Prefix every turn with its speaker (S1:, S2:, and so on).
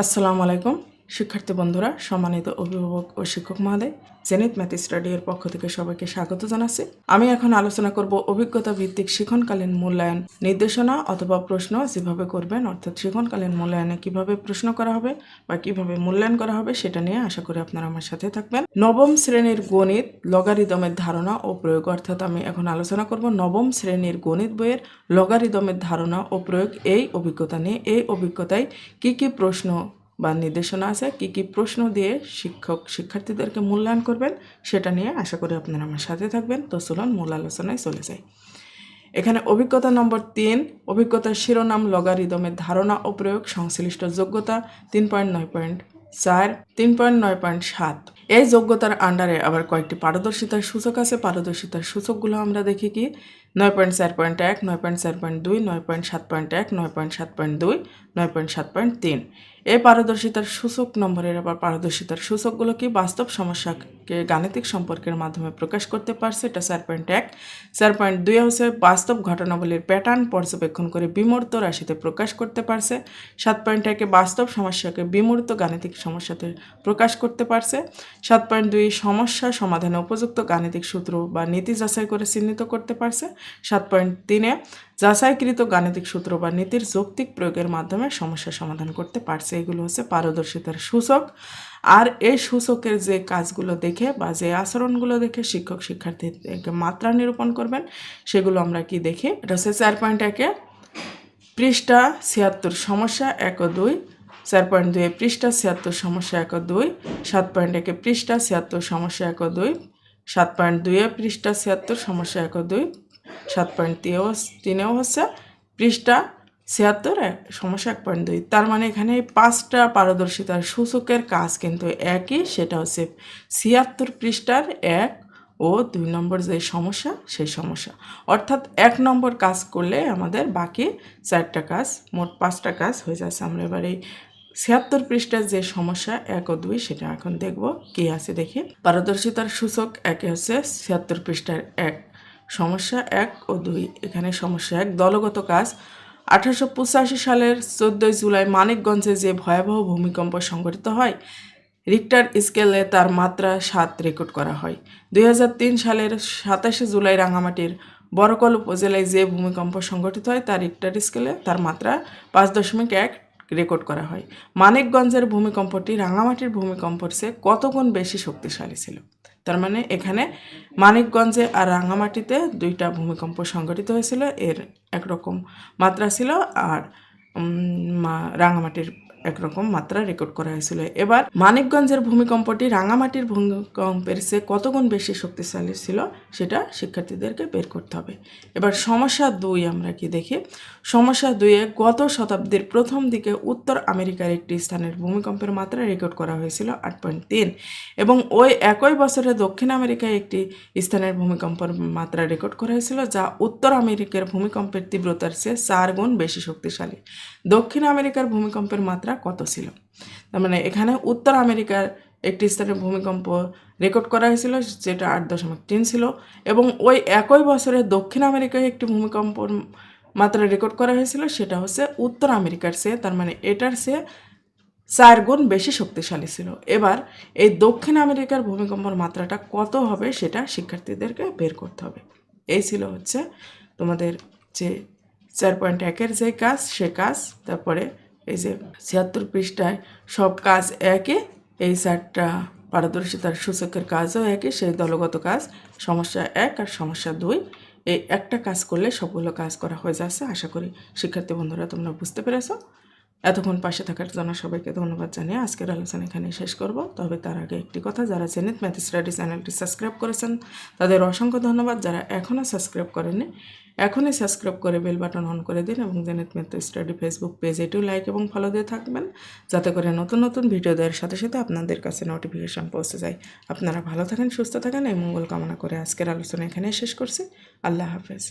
S1: আসসালামু আলাইকুম। শিক্ষার্থী বন্ধুরা, সম্মানিত অভিভাবক ও শিক্ষক মহোদয় জেনিত ম্যাথ স্টাডি এর পক্ষ থেকে সবাইকে স্বাগত জানাচ্ছি। আমি এখন আলোচনা করব অভিজ্ঞতা ভিত্তিক শিক্ষণকালীন মূল্যায়ন নির্দেশনা অথবা প্রশ্ন যেভাবে করবেন, অর্থাৎ শিক্ষণকালীন মূল্যায়নে কীভাবে প্রশ্ন করা হবে বা কীভাবে মূল্যায়ন করা হবে সেটা নিয়ে আশা করি আপনারা আমার সাথে থাকবেন। নবম শ্রেণির গণিত লগারিদমের ধারণা ও প্রয়োগ, অর্থাৎ আমি এখন আলোচনা করব নবম শ্রেণির গণিত বইয়ের লগারিদমের ধারণা ও প্রয়োগ, এই অভিজ্ঞতা নিয়ে। এই অভিজ্ঞতায় কি কি প্রশ্ন বা নির্দেশনা আছে, কি কি প্রশ্ন দিয়ে শিক্ষক শিক্ষার্থীদেরকে মূল্যায়ন করবেন, সেটা নিয়ে আশা করি আপনারা আমার সাথে থাকবেন। তো চলুন, মূল আলোচনায় চলে যাই। এখানে অভিজ্ঞতা নম্বর তিন, অভিজ্ঞতার শিরোনাম লগারিদমের ধারণা ও প্রয়োগ, সংশ্লিষ্ট যোগ্যতা তিন পয়েন্ট নয় পয়েন্ট চার, তিন পয়েন্ট নয় পয়েন্ট সাত। এই যোগ্যতার আন্ডারে আবার কয়েকটি পারদর্শিতার সূচক আছে। পারদর্শিতার সূচকগুলো আমরা দেখি কি? নয় পয়েন্ট চার পয়েন্ট এক, নয় পয়েন্ট চার পয়েন্ট দুই, নয় পয়েন্ট সাত পয়েন্ট এক, নয় পয়েন্ট সাত পয়েন্ট দুই, নয় পয়েন্ট সাত পয়েন্ট তিন। এই পারদর্শিতার সূচক নম্বরের আবার পারদর্শিতার সূচকগুলো কি? বাস্তব সমস্যাকে গাণিতিক সম্পর্কের মাধ্যমে প্রকাশ করতে পারছে, এটা চার পয়েন্ট এক। চার পয়েন্ট দুই হচ্ছে বাস্তব ঘটনাবলীর প্যাটার্ন পর্যবেক্ষণ করে বিমূর্ত রাশিতে প্রকাশ করতে পারছে। সাত পয়েন্ট একে বাস্তব সমস্যাকে বিমূর্ত গাণিতিক সমস্যাতে প্রকাশ করতে পারছে। সাত পয়েন্ট দুই সমস্যা সমাধানে উপযুক্ত গাণিতিক সূত্র বা নীতি যাচাই করে চিহ্নিত করতে পারছে। সাত পয়েন্ট তিনে। যাচাইকৃত গাণিতিক সূত্র বা নীতির যৌক্তিক প্রয়োগের মাধ্যমে সমস্যা সমাধান করতে পারছে। এগুলো হচ্ছে পারদর্শিতার সূচক। আর এই সূচকের যে কাজগুলো দেখে বা যে আচরণগুলো দেখে শিক্ষক শিক্ষার্থীদেরকে মাত্রা নিরূপণ করবেন, সেগুলো আমরা কি দেখি? এটা হচ্ছে চার পয়েন্ট একে। পৃষ্ঠা ছিয়াত্তর সমস্যা এক ও দুই। চার পয়েন্ট দুই পৃষ্ঠা ছিয়াত্তর সমস্যা এক দুই। সাত পয়েন্ট একে পৃষ্ঠা ছিয়াত্তর সমস্যা এক দুই। সাত পয়েন্ট দুইয়ে পৃষ্ঠা ছিয়াত্তর সমস্যা এক দুই। সাত পয়েন্ট তিনেও তিনেও হচ্ছে পৃষ্ঠা ছিয়াত্তর সমস্যা এক পয়েন্ট দুই। তার মানে এখানে পাঁচটা পারদর্শিতার সূচকের কাজ কিন্তু একই, সেটা হচ্ছে ছিয়াত্তর পৃষ্ঠার এক ও দুই নম্বর যে সমস্যা, সেই সমস্যা। অর্থাৎ এক নম্বর কাজ করলে আমাদের বাকি চারটা কাজ, মোট পাঁচটা কাজ হয়ে যাচ্ছে। আমরা এবার এই ছিয়াত্তর পৃষ্ঠার যে সমস্যা, এক ও দুই, সেটা এখন দেখব। কি আছে দেখি? পারদর্শিতার সূচক একে হচ্ছে ছিয়াত্তর পৃষ্ঠার এক। সমস্যা এক ও দুই। এখানে সমস্যা এক। দলগত কাজ। আঠারোশো পঁচাশি সালের চোদ্দোই জুলাই মানিকগঞ্জে যে ভয়াবহ ভূমিকম্প সংঘটিত হয়, রিক্টার স্কেলে তার মাত্রা সাত রেকর্ড করা হয়। দুই হাজার তিন সালের সাতাশে জুলাই রাঙামাটির বরকল উপজেলায় যে ভূমিকম্প সংঘটিত হয়, তার রিক্টার স্কেলে তার মাত্রা পাঁচ দশমিক এক রেকর্ড করা হয়। মানিকগঞ্জের ভূমিকম্পটি রাঙামাটির ভূমিকম্পের চেয়ে কত গুণ বেশি শক্তিশালী ছিল? তার মানে এখানে মানিকগঞ্জে আর রাঙামাটিতে দুইটা ভূমিকম্প সংঘটিত হয়েছিল। এর একরকম মাত্রা ছিল আর রাঙামাটির একরকম মাত্রা রেকর্ড করা হয়েছিল। এবার মানিকগঞ্জের ভূমিকম্পটি রাঙামাটির ভূমিকম্পের চেয়ে কতগুণ বেশি শক্তিশালী ছিল সেটা শিক্ষার্থীদেরকে বের করতে হবে। এবার সমস্যা দুই আমরা কি দেখি? সমস্যা দুইয়ে গত শতাব্দীর প্রথম দিকে উত্তর আমেরিকার একটি স্থানের ভূমিকম্পের মাত্রা রেকর্ড করা হয়েছিল আট পয়েন্ট তিন এবং ওই একই বছরে দক্ষিণ আমেরিকায় একটি স্থানের ভূমিকম্পের মাত্রা রেকর্ড করা হয়েছিল, যা উত্তর আমেরিকার ভূমিকম্পের তীব্রতার চেয়ে চার গুণ বেশি শক্তিশালী। দক্ষিণ আমেরিকার ভূমিকম্পের মাত্রা কত ছিল? তার মানে এখানে উত্তর আমেরিকার একটি স্থানে ভূমিকম্প রেকর্ড করা হয়েছিল, যেটা আট দশমিক তিন ছিল, এবং ওই একই বছরে দক্ষিণ আমেরিকায় একটি ভূমিকম্প মাত্রা রেকর্ড করা হয়েছিল, সেটা হচ্ছে উত্তর আমেরিকার চেয়ে, তার মানে এটার চেয়ে চার গুণ বেশি শক্তিশালী ছিল। এবার এই দক্ষিণ আমেরিকার ভূমিকম্পর মাত্রাটা কত হবে সেটা শিক্ষার্থীদেরকে বের করতে হবে। এই ছিল হচ্ছে তোমাদের যে চার পয়েন্ট একের যে কাজ, সে কাজ, তারপরে যে ছিয়াত্তর পৃষ্ঠায় সব কাজ একে, এই চারটা পারদর্শিতার সূচকের কাজও একই সেই দলগত কাজ, সমস্যা এক আর সমস্যা দুই। এই একটা কাজ করলে সবগুলো কাজ করা হয়ে যাচ্ছে। আশা করি শিক্ষার্থী বন্ধুরা তোমরা বুঝতে পেরেছ। এতক্ষণ পাশে থাকার জন্য সবাইকে ধন্যবাদ জানিয়ে আজকের আলোচনা এখানে শেষ করব। তবে তার আগে একটি কথা, যারা জেনিত ম্যাথ স্টাডি চ্যানেলটি সাবস্ক্রাইব করেছেন, তাদের অসংখ্য ধন্যবাদ। যারা এখনও সাবস্ক্রাইব করেননি, এখনই সাবস্ক্রাইব করে বেল বাটন অন করে দিন এবং Zenith math study Facebook page এটিও লাইক এবং ফলো দিয়ে থাকবেন, যাতে করে নতুন নতুন ভিডিও দেওয়ার সাথে সাথে আপনাদের কাছে নোটিফিকেশান পৌঁছে যায়। আপনারা ভালো থাকেন, সুস্থ থাকেন, এই মঙ্গল কামনা করে আজকের আলোচনা এখানে শেষ করছি। আল্লাহ হাফেজ।